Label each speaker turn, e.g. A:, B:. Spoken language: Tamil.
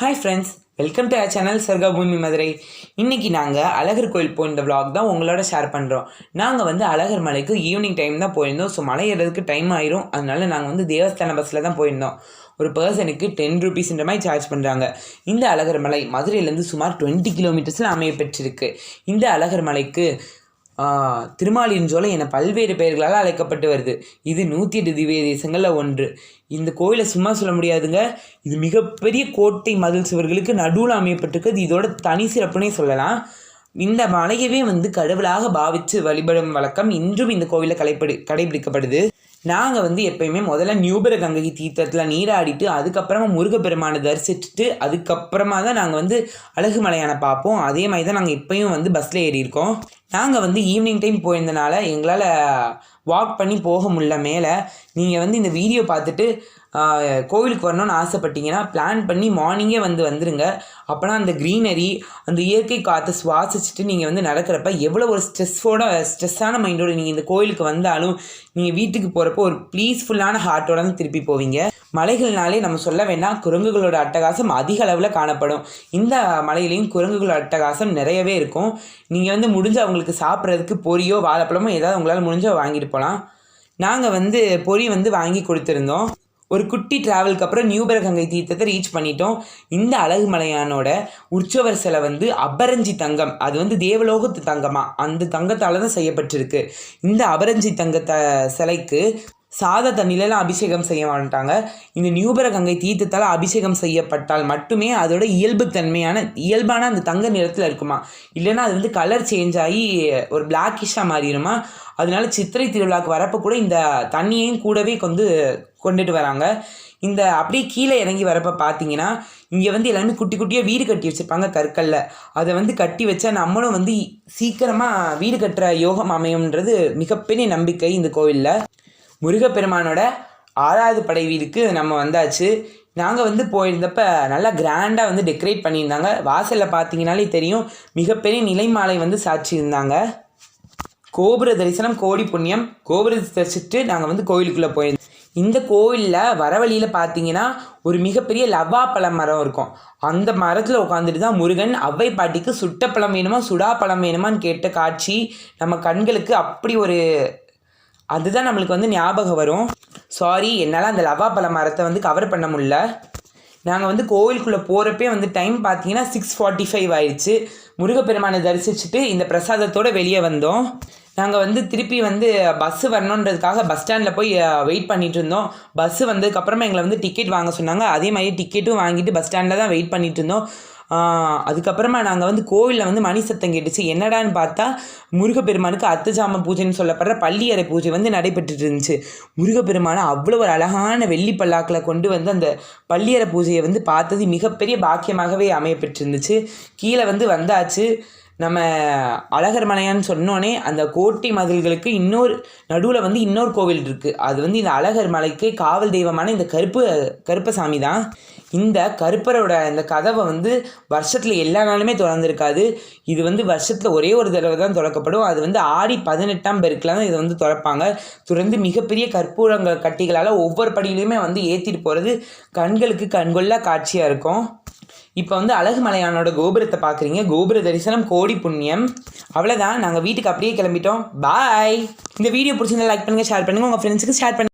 A: Hi friends welcome to our channel சர்கபூமி Madurai இன்றைக்கி நாங்கள் அழகர் கோயில் போயிருந்த vlog தான் உங்களோட ஷேர் பண்ணுறோம் நாங்கள் வந்து அழகர் மலைக்கு ஈவினிங் டைம் தான் போயிருந்தோம். ஸோ மலை ஏறதுக்கு டைம் ஆயிரும். அதனால நாங்கள் வந்து தேவஸ்தான பஸ்ஸில் தான் போயிருந்தோம். ஒரு பர்சனுக்கு டென் ருபீஸ்ன்ற மாதிரி சார்ஜ் பண்ணுறாங்க இந்த அழகர் மலை மதுரையிலேருந்து சுமார் டுவெண்ட்டி கிலோமீட்டர்ஸில் அமைய பெற்றிருக்கு இந்த அழகர் மலைக்கு திருமாலின் சோலை என பல்வேறு பெயர்களால் அழைக்கப்பட்டு வருது. இது நூற்றி எட்டு திவ்ய தேசங்களில் ஒன்று. இந்த கோயிலை சும்மா சொல்ல முடியாதுங்க. இது மிகப்பெரிய கோட்டை மதில் சுவர்களுக்கு நடுவில் அமையப்பட்டிருக்கிறது. இதோட தனி சிறப்புனே சொல்லலாம். இந்த மலையவே வந்து கடவுளாக பாவித்து வழிபடும் வழக்கம் இன்றும் இந்த கோவிலில் கலைப்படு கடைபிடிக்கப்படுது. நாங்கள் வந்து எப்பயுமே முதல்ல நியூபர கங்கை தீர்த்தத்தில் நீராடிட்டு அதுக்கப்புறமா முருகப்பெருமானை தரிசிச்சுட்டு அதுக்கப்புறமா தான் நாங்கள் வந்து அழகு மலையான பார்ப்போம். அதே மாதிரி தான் நாங்கள் இப்போயும் வந்து பஸ்ஸில் ஏறியிருக்கோம். நாங்கள் வந்து ஈவினிங் டைம் போயிருந்தனால எங்களால் வாக் பண்ணி போக முடியல மேலே. நீங்கள் வந்து இந்த வீடியோ பார்த்துட்டு கோவிலுக்கு வரணும்னு ஆசைப்பட்டீங்கன்னா பிளான் பண்ணி மார்னிங்கே வந்து வந்துடுங்க அப்போனா அந்த க்ரீனரி அந்த இயற்கை காற்றை சுவாசிச்சுட்டு நீங்கள் வந்து நடக்கிறப்ப எவ்வளோ ஒரு ஸ்ட்ரெஸ்ஸோட ஸ்ட்ரெஸ்ஸான மைண்டோட நீங்கள் இந்த கோவிலுக்கு வந்தாலும் நீங்கள் வீட்டுக்கு போகிறப்போ ஒரு ப்ளீஸ்ஃபுல்லான ஹார்ட்டோட தான் திருப்பி போவீங்க. மலைகள்னாலே நம்ம சொல்ல வேண்டாம் குரங்குகளோட அட்டகாசம் அதிக அளவில் காணப்படும். இந்த மலையிலையும் குரங்குகளோட அட்டகாசம் நிறையவே இருக்கும். நீங்கள் வந்து முடிஞ்ச அவங்களுக்கு சாப்பிட்றதுக்கு பொரியோ வாழைப்பழமோ ஏதாவது உங்களால் முடிஞ்சோ வாங்கிட்டு போகலாம் நாங்கள் வந்து பொரி வந்து வாங்கி கொடுத்துருந்தோம். ஒரு குட்டி ட்ராவலுக்கு அப்புறம் நியூபரகங்கை தீர்த்தத்தை ரீச் பண்ணிட்டோம். இந்த அழகு மலையானோட உற்சவர் சிலை வந்து அபரஞ்சி தங்கம். அது வந்து தேவலோகத்து தங்கமாக அந்த தங்கத்தால் தான் செய்யப்பட்டிருக்கு. இந்த அபரஞ்சி தங்கத்தை சிலைக்கு சாத தண்ணிலலாம் அபிஷேகம் செய்ய மாட்டாங்க. இந்த நியூபர கங்கை தீர்த்தத்தால் அபிஷேகம் செய்யப்பட்டால் மட்டுமே அதோட இயல்பு தன்மையான இயல்பான அந்த தங்க நிறத்தில் இருக்குமா? இல்லைன்னா அது வந்து கலர் சேஞ்ச் ஆகி ஒரு பிளாக்கிஷாக மாறிடுமா? அதனால சித்திரை திருவிழாக்கு வரப்போ கூட இந்த தண்ணியையும் கூடவே கொண்டு கொண்டுட்டு வராங்க. இந்த அப்படியே கீழே இறங்கி வரப்போ பார்த்தீங்கன்னா இங்கே வந்து எல்லாமே குட்டி குட்டியாக வீடு கட்டி வச்சுருப்பாங்க கற்களில். அதை வந்து கட்டி வச்சா நம்மளும் வந்து சீக்கிரமாக வீடு கட்டுற யோகம் அமையும்ன்றது மிகப்பெரிய நம்பிக்கை இந்த கோவிலில். முருகப்பெருமானோட ஆறாவது படை வீடுக்கு நம்ம வந்தாச்சு. நாங்கள் வந்து போயிருந்தப்ப நல்லா கிராண்டாக வந்து டெக்கரேட் பண்ணியிருந்தாங்க. வாசலில் பார்த்தீங்கனாலே தெரியும் மிகப்பெரிய நிலைமாலை வந்து சாட்சியிருந்தாங்க கோபுர தரிசனம் கோடி புண்ணியம். கோபுரத்தை தரிசிட்டு நாங்கள் வந்து கோயிலுக்குள்ளே போயிருந்தோம். இந்த கோயிலில் வர வழியில் பார்த்தீங்கன்னா ஒரு மிகப்பெரிய லவ்வாப்பழம் பழம் மரம் இருக்கும். அந்த மரத்தில் உட்காந்துட்டு தான் முருகன் அவ்வை பாட்டிக்கு சுட்ட பழம் வேணுமா சுடா பழம் வேணுமான்னு கேட்ட காட்சி நம்ம கண்களுக்கு அப்படி ஒரு அதுதான் நம்மளுக்கு வந்து ஞாபகம் வரும். சாரி என்னால் அந்த லவா பழ மரத்தை வந்து கவர் பண்ண முடில நாங்கள் வந்து கோவிலுக்குள்ளே போகிறப்பே வந்து டைம் பார்த்தீங்கன்னா சிக்ஸ் ஃபார்ட்டி ஃபைவ் ஆயிடுச்சு. முருகப்பெருமானை தரிசிச்சுட்டு இந்த பிரசாதத்தோடு வெளியே வந்தோம். நாங்கள் வந்து திருப்பி வந்து பஸ்ஸு வரணுன்றதுக்காக பஸ் ஸ்டாண்டில் போய் வெயிட் பண்ணிகிட்டு இருந்தோம். பஸ்ஸு வந்ததுக்கப்புறமா எங்களை வந்து டிக்கெட் வாங்க சொன்னாங்க. அதே மாதிரி டிக்கெட்டும் வாங்கிட்டு பஸ் ஸ்டாண்டில் தான் வெயிட் பண்ணிகிட்டு இருந்தோம். அதுக்கப்புறமா நாங்கள் வந்து கோவிலில் வந்து மணி சத்தம் கேட்டுச்சு. என்னடான்னு பார்த்தா முருகப்பெருமானுக்கு அத்தஜாம பூஜைன்னு சொல்லப்படுற பள்ளியறை பூஜை வந்து நடைபெற்றுட்டு இருந்துச்சு. முருகப்பெருமானை அவ்வளோ ஒரு அழகான வெள்ளி பல்லாக்கில் கொண்டு வந்து அந்த பள்ளியறை பூஜையை வந்து பார்த்தது மிகப்பெரிய பாக்கியமாகவே அமையப்பெற்றிருந்துச்சு. கீழே வந்து வந்தாச்சு. நம்ம அழகர் மலையான்னு சொன்னோன்னே அந்த கோட்டை மதில்களுக்கு இன்னொரு நடுவில் வந்து இன்னொரு கோவில் இருக்குது அது வந்து இந்த அழகர் மலைக்கு காவல் தெய்வமான இந்த கருப்பு கருப்பசாமி தான். இந்த கருப்பரோட இந்த கதவை வந்து வருஷத்தில் எல்லா நாளுமே திறந்துருக்காது. இது வந்து வருஷத்தில் ஒரே ஒரு தடவை தான் திறக்கப்படும். அது வந்து ஆடி பதினெட்டாம் பெருக்கில் தான் இதை வந்து திறப்பாங்க. திறந்து மிகப்பெரிய கற்பூரங்கள் கட்டிகளால் ஒவ்வொரு படியிலையுமே வந்து ஏற்றிட்டு போகிறது கண்களுக்கு கண்கொள்ளா காட்சியாக இருக்கும். இப்போ வந்து அழகு மலையானோட கோபுரத்தை பார்க்குறீங்க கோபுர தரிசனம் கோடி புண்ணியம். அவ்வளோதான் நாங்கள் வீட்டுக்கு அப்படியே கிளம்பிட்டோம். பாய் இந்த வீடியோ பிடிச்சிருந்தா லைக் பண்ணுங்கள் ஷேர் பண்ணுங்கள் உங்கள் ஃப்ரெண்ட்ஸுக்கு ஷேர் பண்ணுங்கள்